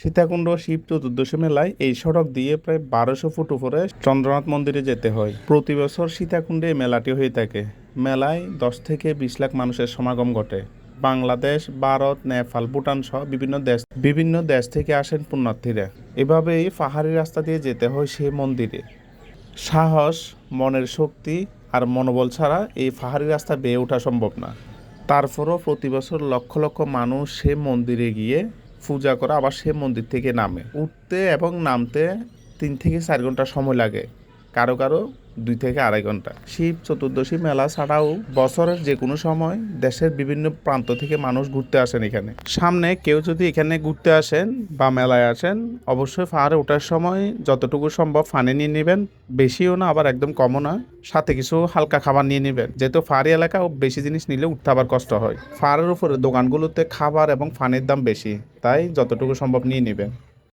সীতাকুণ্ড শিব চতুর্দশী মেলায় এই সড়ক দিয়ে প্রায় বারোশো ফুট উপরে চন্দ্রনাথ মন্দিরে যেতে হয়। প্রতি বছর সীতাকুণ্ডে মেলাটি হয়ে থাকে। মেলায় দশ থেকে বিশ লাখ মানুষের সমাগম ঘটে। বাংলাদেশ, ভারত, নেপাল, ভুটান সহ বিভিন্ন দেশ বিভিন্ন দেশ থেকে আসেন পুণ্যার্থীরা। এভাবেই পাহাড়ি রাস্তা দিয়ে যেতে হয় সেই মন্দিরে। সাহস, মনের শক্তি আর মনোবল ছাড়া এই পাহাড়ি রাস্তা বেয়ে ওঠা সম্ভব না। তারপরও প্রতি বছর লক্ষ লক্ষ মানুষ সে মন্দিরে গিয়ে পূজা করা, আবার সে মন্দির থেকে নামে। উঠতে এবং নামতে তিন থেকে চার ঘণ্টা সময় লাগে। কারও কারও দুই থেকে আড়াই ঘণ্টা। শিব চতুর্দশী মেলা ছাড়াও বছরের যে কোনো সময় দেশের বিভিন্ন প্রান্ত থেকে মানুষ ঘুরতে আসেন এখানে। সামনে কেউ যদি এখানে ঘুরতে আসেন বা মেলায় আসেন, অবশ্যই পাহাড়ে ওঠার সময় যতটুকু সম্ভব ফানে নিয়ে নেবেন, বেশিও না, আবার একদম কমও না। সাথে কিছু হালকা খাবার নিয়ে নেবেন, যেহেতু পাহাড়ি এলাকা বেশি জিনিস নিলে উঠতে আবার কষ্ট হয়। পাহাড়ের উপরে দোকানগুলোতে খাবার এবং ফানের দাম বেশি, তাই যতটুকু সম্ভব নিয়ে নেবেন।